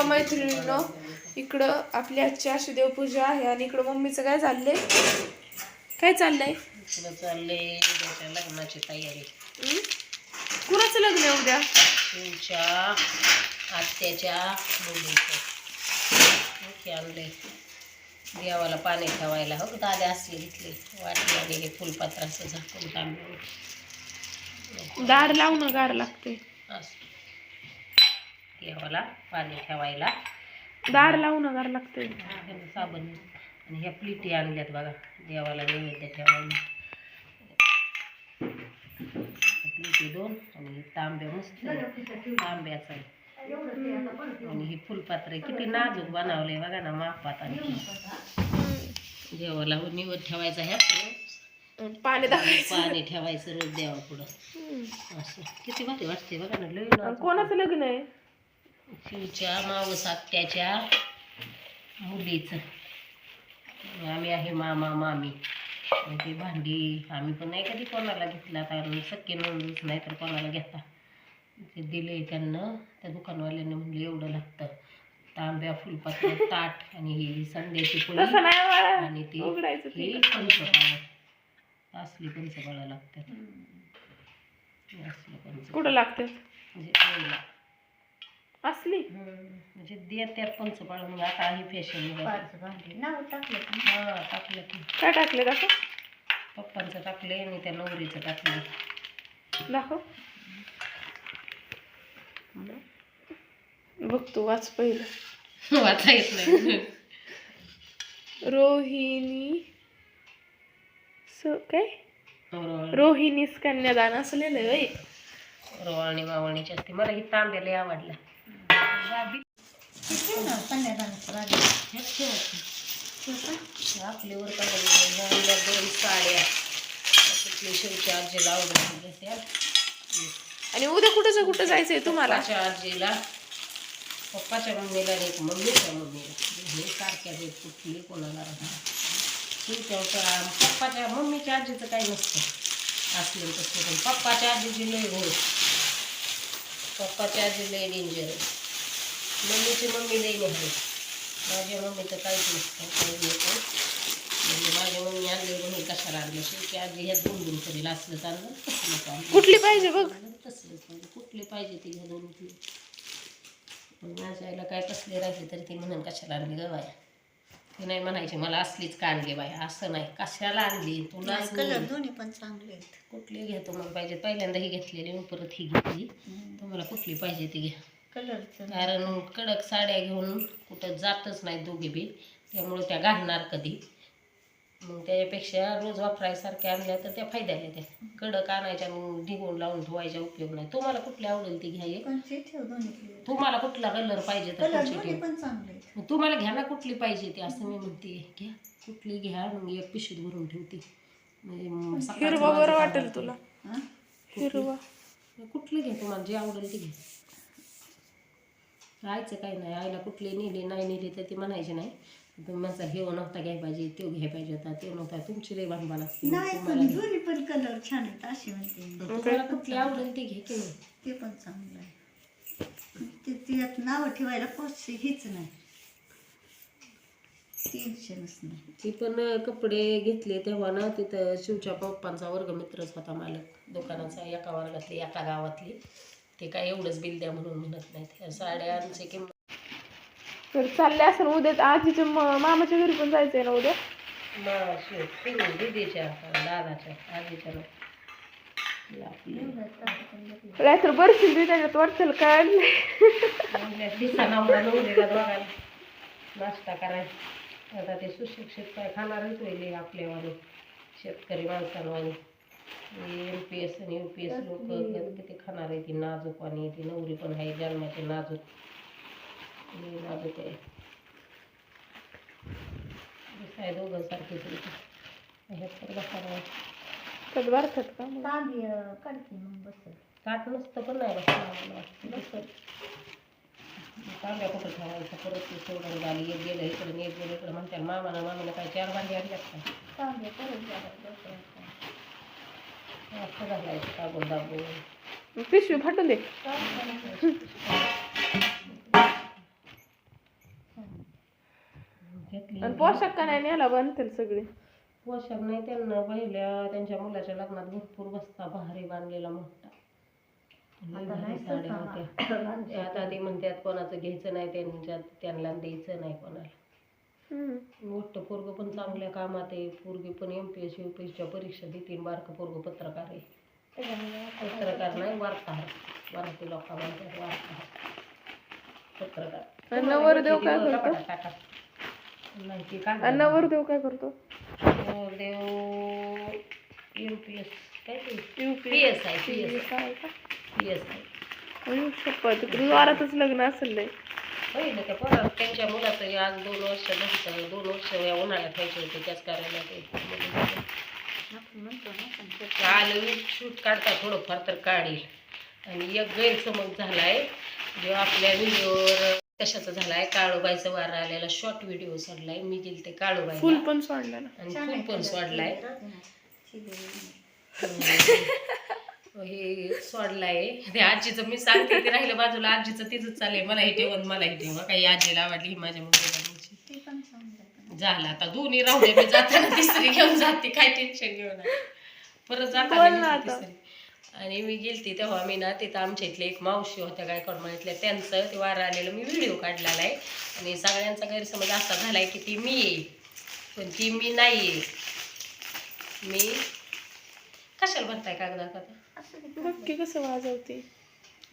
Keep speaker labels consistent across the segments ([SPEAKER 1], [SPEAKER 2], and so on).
[SPEAKER 1] का मैत्रिणींनो इकडं आपली आजची अशी देवपूजा आहे आणि इकडं मम्मीचं काय चाललंय? काय चाललंय?
[SPEAKER 2] चाललंय उद्याच्या लग्नाची तयारी.
[SPEAKER 1] हं? कुणाचं लग्न आहे उद्या?
[SPEAKER 2] तुमच्या आत्याच्या मुलीचं. ओके आणले देवाला पाणी ठेवायला हो दादा असले घेतले वाटले आणि हे फुलपात्र असं झाकून तांदूळ
[SPEAKER 1] दार लावणं गार लागते
[SPEAKER 2] असं. देवाला पाणी ठेवायला.
[SPEAKER 1] दार लावणं गार लागते
[SPEAKER 2] साबण आणि ह्या प्लेटी आणल्यात बघा देवाला नैवेद्य ठेवायला. प्लेटी दोन आणि तांब्या मस्त तांब्याचं. आणि ही फुलपात्र किती नाजूक बनवले बघा ना मापात आणि देवाला निवड ठेवायचा रोज
[SPEAKER 1] पाणी
[SPEAKER 2] पाणी ठेवायचं रोज देवा पुढं
[SPEAKER 1] हं.
[SPEAKER 2] असं. किती भारी वाटते बघा ना नाजूक.
[SPEAKER 1] कोणाचं लग्न आहे?
[SPEAKER 2] शिवच्या मावस आत्याच्या मुलीचं. आम्ही आहे मामा मामी. ती भांडी आम्ही पण नाही कधी कोणाला घेतला कारण सख्खे नोंदच नाही तर कोणाला घेता. ते दिले त्यांना त्या दुकानवाल्याने म्हणले एवढं लागतं. तांब्या फुलपात्र ताट आणि ही संध्याची फुलं. आणि ती ही
[SPEAKER 1] ते
[SPEAKER 2] पंचपाळ. असली लागतात. असलं पंच
[SPEAKER 1] कुठं लागते
[SPEAKER 2] म्हणजे.
[SPEAKER 1] असली.
[SPEAKER 2] म्हणजे देत्यात पंचपाळ मग आता ही फॅशन हा टाकलं की.
[SPEAKER 1] काय टाकले दाखव
[SPEAKER 2] पप्पांचं टाकले आणि त्या नवरीचं टाकले
[SPEAKER 1] दाखव. बघ तू वाच पहिलं.
[SPEAKER 2] वाचा येत नाही.
[SPEAKER 1] रोहिणी स काय? रोहिणीस कन्यादान असलेलं आहे
[SPEAKER 2] मावळणीची असते. मला ही तांब्याला आवडला आपल्यावर दोन साड्या. आजीला
[SPEAKER 1] आणि उद्या कुठं कुठं जायचंय तुम्हाला?
[SPEAKER 2] आजीला. पप्पाच्या मम्मीला एक मम्मीच्या मम्मीला. हे सारख्या आहेत कुठली कोणाला राहणार? ठीक आहे तर पप्पाच्या मम्मीच्या आजीचं काही नसतं. असलं तसं पण पप्पाच्या आजीची लय हो पप्पाच्या आजी लय डेंजर आहे. मम्मीची मम्मी लय नाही माझ्या मम्मीचं काहीच नसतं काही म्हणजे माझ्या मम्मी आणली म्हणून कशाला आणलं? शेवटी आजी ह्या दोन दोन करेल असलं चाललं. तसं नको आणलं.
[SPEAKER 1] कुठली पाहिजे बघ.
[SPEAKER 2] तसलंच म्हणजे कुठले पाहिजे ती घ्या दोन उठली मग माझ्या आईला काय कसले राहिले तरी ती म्हणून कशाला आणली ग बाया? ती नाही म्हणायची मला असलीच का आणली बाया असं नाही. कशाला आणली? तुला
[SPEAKER 3] कलर दोन्ही पण चांगले आहेत.
[SPEAKER 2] कुठली घ्या तुम्हाला पाहिजे? पहिल्यांदा ही घेतलेली परत ही घेतली. तुम्हाला कुठली पाहिजे ती घ्या.
[SPEAKER 3] कलरचं.
[SPEAKER 2] कारण कडक साड्या घेऊन कुठं जातच नाही दोघे बी. त्यामुळे त्या घालणार कधी. मग त्याच्यापेक्षा रोज वापरायसारख्या आणल्या तर त्या फायद्याला त्या कडक आणायच्या मग ढिगून लावून ठेवायचा उपयोग नाही. तुम्हाला कुठली आवडेल ती घ्या एक. तुम्हाला कुठला कलर पाहिजे तर तुमची तुम्हाला घ्या ना कुठली पाहिजे ती असं मी म्हणते. घ्या. कुठली घ्या मग एक पिशवीत भरून ठेवते. म्हणजे
[SPEAKER 1] हिरवा बरं वाटेल. तुला.
[SPEAKER 3] हा?
[SPEAKER 1] हिरवा.
[SPEAKER 2] कुठली घ्या तुम्हाला जे आवडेल ती घ्या. राहायचं काही नाही. आईला कुठली नेली नाही नेली तर ती म्हणायची नाही. तुम्ही म्हणता हे नव्हता घ्यायला पाहिजे ते घ्यायला पाहिजे होता ते नव्हता तुमची भांडबाल असते मग
[SPEAKER 3] नाही
[SPEAKER 2] तुम्हाला
[SPEAKER 3] पण
[SPEAKER 2] घ्या.
[SPEAKER 3] दोन्ही पण कलर छान आहेत अशी म्हणते मी.
[SPEAKER 2] तुम्हाला कुठली आवडेल ती की नाही.
[SPEAKER 3] ते पण चांगलं आहे. ते त्यात नावं ठेवायला कोच हीच नाही. टेन्शनच नाही.
[SPEAKER 2] ती पण कपडे घेतले तेव्हा ना तिथं शिवच्या पप्पांचा वर्गमित्रच होता मालक. दुकानाचा एका वर्गातली एका गावातली. ते काय एवढंच बिल द्या म्हणून म्हणत नाहीत ह्या साड्यांची किंमत
[SPEAKER 1] तर चालले असेल उद्या आजीच्या म- मामाच्या घरी पण जायचंय ना उद्या?
[SPEAKER 2] माशी दिदीच्या दादाच्या आजीच्या नाही. आपली
[SPEAKER 1] काय बरशील ती त्याच्यात
[SPEAKER 2] आपल्या दोघांना नाश्ता करायचा आता ते सुशिक्षित काय खाणारच वेगळे आपल्यावाले शेतकरी माणसांवाले. एम पी एस आणि यू पी एस लोक किती खाणार आहे ती नाजूक आणि ती नवरी पण आहे जन्माची नाजूक. नाजूक आहे. दिसाय दोघं सारखेच ह्यात तर
[SPEAKER 1] भरतात का?
[SPEAKER 3] तांबी काढते मग
[SPEAKER 2] ताट नसतं पण नाही बसलं. बसत तांब्या कुठं ठेवायचं? परत ते सोडून झाली एक गेलं इकडं आणि एक गेलं इकडं. म्हणतात मामाला मामीला काय चार भांडी आणल्यात काय
[SPEAKER 3] तांबे परत
[SPEAKER 1] पिशवी फाटून दे. आणि पोशाख का नाही न्यायला बांधतील सगळे?
[SPEAKER 2] पोशाख नाही त्यांना पहिल्या त्यांच्या मुलाच्या लग्नात भरपूर बसता भारी बांधलेला मोठा.
[SPEAKER 3] आता
[SPEAKER 2] ते म्हणतात कोणाचं घ्यायचं नाही त्यांच्यात त्यांना द्यायचं नाही कोणाला. मोठं पोरग पण चांगल्या कामात आहे. पोरगी पण M P S U P एसच्या परीक्षा देतील बारकं पोरग पत्रकार आहे. पत्रकार नाही वार्ताहर. मराठी लोक म्हणतात वार्ताहर. पत्रकार.
[SPEAKER 1] नवरदेव काय करतो? नवरदेव काय करतो?
[SPEAKER 2] नवरदेव एम पी एस काय ते?
[SPEAKER 1] UP
[SPEAKER 2] P S I P S
[SPEAKER 1] का?
[SPEAKER 2] पी एस आय
[SPEAKER 1] शपथ द्वारातच लग्न असेल लय.
[SPEAKER 2] बघितलं त्या पोरा त्यांच्या मुलाचं आज दोन वर्ष झाली दोन वर्ष या उन्हाळ्यात व्हायचे होते त्याच कार्याला ते
[SPEAKER 3] आपण म्हणतो ना पण ते
[SPEAKER 2] आलं शूट काढता थोडंफार तर काढील. आणि एक गैरसमज झालाय जो आपल्या व्हिडिओवर कशाचा झालाय काळूबाईचा वारा आलेला शॉर्ट व्हिडिओ सोडलाय मी गेले ते
[SPEAKER 1] फुल
[SPEAKER 2] काळूबाईला
[SPEAKER 1] पण सोडलं ना.
[SPEAKER 2] आणि फुल
[SPEAKER 3] आहे
[SPEAKER 2] पण. सोडलाय. हे सोडलाय ते आजीचं मी सांगते ते राहिलं बाजूला आजीचं तिचं चाललंय. मला हे ठेवून मला हे ठेवा काही आजीला आवडली ही माझ्या
[SPEAKER 3] समजायचं
[SPEAKER 2] झालं आता दोन्ही राहू दे मी जाताना तिसरी घेऊन जाते काय टेन्शन घेऊ नका. परत जाताना
[SPEAKER 1] आता.
[SPEAKER 2] तिसरी. आणि मी गेलती तेव्हा मी ना तिथं आमच्या इथले एक मावशी होत्या काय म्हणतल्या त्यांचं ते वारा आलेलं मी व्हिडिओ काढलेला आहे. आणि सगळ्यांचा गैरसमज असा झालाय की ती मी आहे पण ती मी नाही आहे मी कशाला भरताय कागदात आता
[SPEAKER 1] बघ की कसं वाजवते?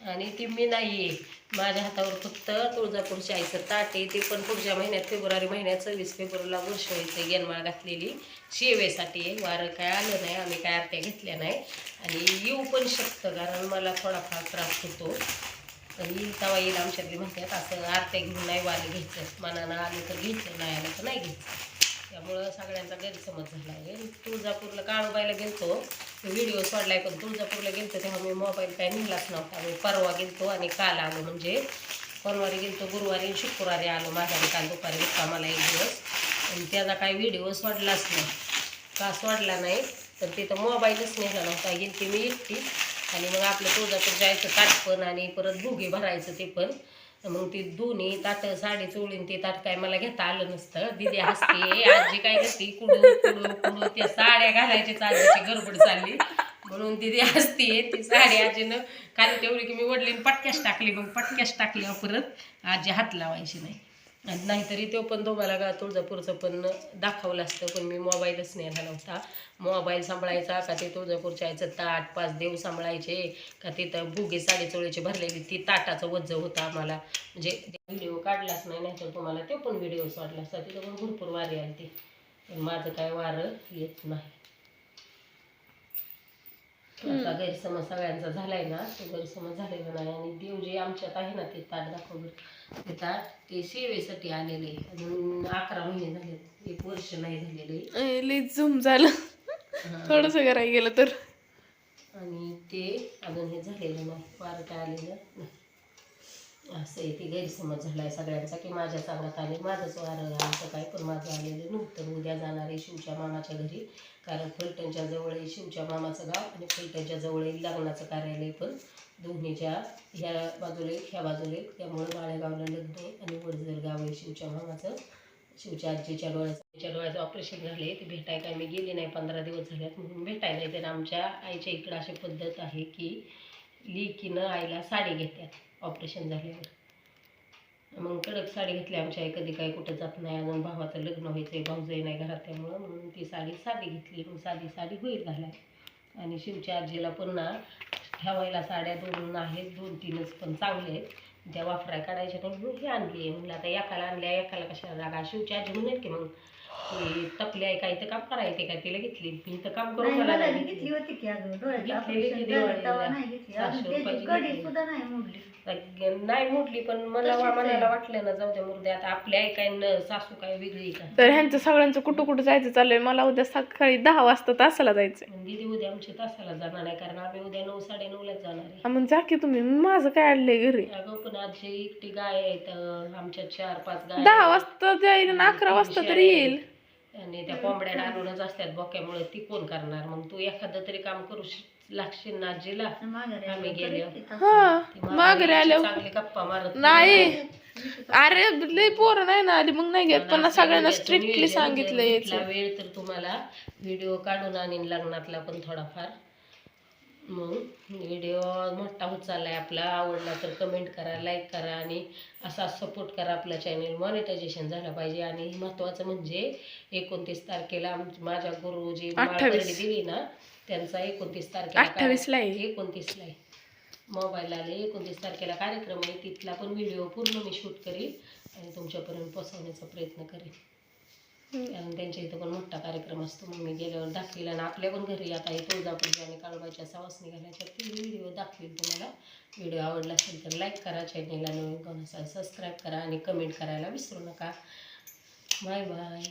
[SPEAKER 2] आणि ती मी नाही आहे माझ्या हातावर फक्त तुळजापूरच्या आईचं ताट आहे. ते पण पुढच्या महिन्यात फेब्रुवारी महिन्यात सव्वीस फेब्रुवारीला वर्ष व्हायचं गेनमाळ घातलेली. शेवेसाठी आहे. वारं काय आलं नाही. आम्ही काय आरत्या घेतल्या नाही. आणि येऊ पण शकतं. कारण मला थोडाफार त्रास होतो. येईल तेव्हा येईल आमच्यातली म्हणतात असं आरत्या घेऊन नाही वारं घ्यायचं. मनानं आलं तर घ्यायचं. नाही आलं तर नाही घ्यायचं. त्यामुळं सगळ्यांचा गैरसमज झाला आहे. तुळजापूरला काळूबाईला गेलतो. व्हिडिओ सोडलाय पण तुळजापूरला गेलतो तेव्हा मी मोबाईल काय नेलाच नव्हता. मी परवा गेलतो आणि काल आलो म्हणजे परवारी गेलतो गुरुवारी आणि शुक्रवारी आलो माझ्या काल दुपारी मुक्कामाला एक दिवस. आणि त्याचा काही व्हिडिओ सोडलाच नाही. का सोडला नाही? तर तिथं मोबाईलच नेला नव्हता. गेलती मी एकटी. आणि मग आपलं तुळजापूर जायचं काट पण आणि परत भुगे भरायचं ते पण. मग ती दोन्ही ताट साडी चोळीन ते ताट काय मला घेता आलं नसतं. दिदी हसते आजी काय करते कुडू कुडू कुडू त्या साड्या घालायच्या आजीची गडबड चालली. म्हणून दिदी हसते ती साडी आजीनं खाली तेवढी की मी वडलीन पटक्यास टाकली मग पटक्यास टाकल्यावर परत आजी हात लावायची नाही. आणि नाहीतरी तो पण तुम्हाला का तुळजापूरचं पण दाखवलं असतं पण मी मोबाईलच नेला नव्हता मोबाईल सांभाळायचा का ते तुळजापूरच्या आईचं ताट पाच देव सांभाळायचे का तिथं बुगे साडेचोळीचे भरलेली ती ताटाचं वज्ज होतं आम्हाला. म्हणजे व्हिडिओ काढलाच नाही नाहीतर तुम्हाला ते पण व्हिडिओ सोडला असता तिथं पण भरपूर वारी आली ती पण माझं काय वारं येत नाही. आता गैरसमज सगळ्यांचा झालाय ना तो गैरसमज झालेला नाही आणि देव जे आमच्यात आहे ना ते ताट दाखवलं ते ताट ते सेवेसाठी आलेले. अजून अकरा महिने झाले एक वर्ष नाही झालेले.
[SPEAKER 1] झूम झालं. थोडस करायला गेलं तर.
[SPEAKER 2] आणि ते अजून हे झालेलं नाही. वारं काय आलेलं नाही. असं आहे ती गैरसमज झाला आहे सगळ्यांचा की माझ्या चांगल्यात आले माझंच वारं असं काय पण माझं आलेलं नव्हतं उद्या जाणार आहे शिवच्या मामाच्या घरी कारण फलटणच्या जवळ आहे शिवच्या मामाचं गाव आणि फलटणच्या जवळ आहे लग्नाचं कार्यालय पण. दोन्हीच्या ह्या बाजूला एक ह्या बाजूला एक. त्यामुळे माळेगावला लग्न आहे आणि वडजर गाव आहे शिवच्या मामाचं. शिवच्या आजीच्या डोळ्याचं तिच्या डोळ्याचं ऑपरेशन झाले ते भेटाय काय मी गेले नाही पंधरा दिवस झाल्यात म्हणून भेटायला येते. आमच्या आईच्या इकडं अशी पद्धत आहे की लेकीनं आईला साडी घेतात ऑपरेशन झाल्यावर. मग कडक साडी घेतली. आमच्या आई कधी काही कुठं जात नाही. अजून भावाचं लग्न व्हायचंय. भाऊजही नाही घरात त्यामुळं म्हणून ती साडी साधी घेतली. मग साधी साडी होईल घालाय आणि शिवच्या आजीला पुन्हा ठेवायला साड्या दोन आहेत. दोन तीनच पण चांगले आहेत. त्या वापराय काढायच्या नाही हे आणली आहे. म्हणलं आता एकाला आणल्या एकाला कशाला रागा शिवची आजी म्हणत की मग ती तपली आहे काय तर काम करायचे काय? तिला घेतली. मी तर काम करून
[SPEAKER 3] नाही
[SPEAKER 2] मला नाही
[SPEAKER 3] घेतली
[SPEAKER 2] घेतली.
[SPEAKER 3] होती की अगं. डोळ्याचं
[SPEAKER 2] घेतलेली की
[SPEAKER 3] ऑपरेशन झालं
[SPEAKER 2] दिवाळीला.
[SPEAKER 3] तेव्हा नाही घेतली. अजून
[SPEAKER 2] सहाशे
[SPEAKER 3] त्याची
[SPEAKER 2] रुपयाची
[SPEAKER 3] कडी
[SPEAKER 2] घेतली.
[SPEAKER 3] सुद्धा नाही मोडली.
[SPEAKER 2] तर नाही मोडली पण मला
[SPEAKER 3] तशीच आहे.
[SPEAKER 2] मनाला वाटलं ना जाऊ द्या मुर्दे आता आपली आई काय न सासू काय वेगळी आहे का?
[SPEAKER 1] तर ह्यांचं सगळ्यांचं कुठं कुठं जायचं चाललंय? मला उद्या सकाळी दहा वाजता तासाला जायचंय.
[SPEAKER 2] मग दीदी उद्या आमच्या तासाला जाणार आहे कारण आम्ही उद्या नऊ साडे नऊलाच जाणार आहे.
[SPEAKER 1] हा, मग जा की तुम्ही. माझं काय आणलंय घरी?
[SPEAKER 2] अगं पण आजी एकटी गाय आहे तर आमच्या चार पाच गाय
[SPEAKER 1] दहा
[SPEAKER 2] आहेत.
[SPEAKER 1] वाजता जाईल आणि अकरा वाजता तरी येईल.
[SPEAKER 2] आणि त्या कोंबड्या आणूनच असतात बोक्यामुळे ती कोण करणार? मग तू एखादं तरी काम करू लागशील ना आजीला? आम्ही.
[SPEAKER 1] हा माघारी आल्यावर
[SPEAKER 2] चांगली गप्पा मारत
[SPEAKER 1] नाही. अरे लय पोरं नाही ना आली. मग नाही घेत. पण सगळ्यांना स्ट्रिक्टली सांगितलं
[SPEAKER 2] वेळ तर तुम्हाला व्हिडिओ काढून आणीन लग्नातला पण थोडाफार. मग व्हिडिओ मोठा होत चाललाय आपला. आवडला तर कमेंट करा लाईक करा आणि असा सपोर्ट करा आपल्या चॅनेल मॉनिटायझेशन झालं पाहिजे आणि महत्त्वाचं म्हणजे एकोणतीस तारखेला माझ्या गुरु जी
[SPEAKER 1] अठ्ठावीस.
[SPEAKER 2] माळकरडी दिली ना त्यांचा एकोणतीस तारखेला काय-
[SPEAKER 1] 28 ला आहे.
[SPEAKER 2] एकोणतीसला आहे. मोबाईल आले एकोणतीस तारखेला कार्यक्रम आहे. तिथला पण व्हिडिओ पूर्ण मी शूट करीन आणि तुमच्यापर्यंत पोहोचवण्याचा प्रयत्न करेन. कारण त्यांच्या इथं पण मोठा कार्यक्रम असतो. मग मी गेल्यावर दाखवेल आणि आपल्या पण घरी आता हे तुळजापूरच्या आणि काळूबाईच्या निघाल्या तर ते व्हिडिओ दाखवेल तुम्हाला. व्हिडिओ आवडला असेल तर लाईक करा चॅनेलला नवीन कोण असाल सबस्क्राईब करा आणि कमेंट करायला विसरू नका. Bye bye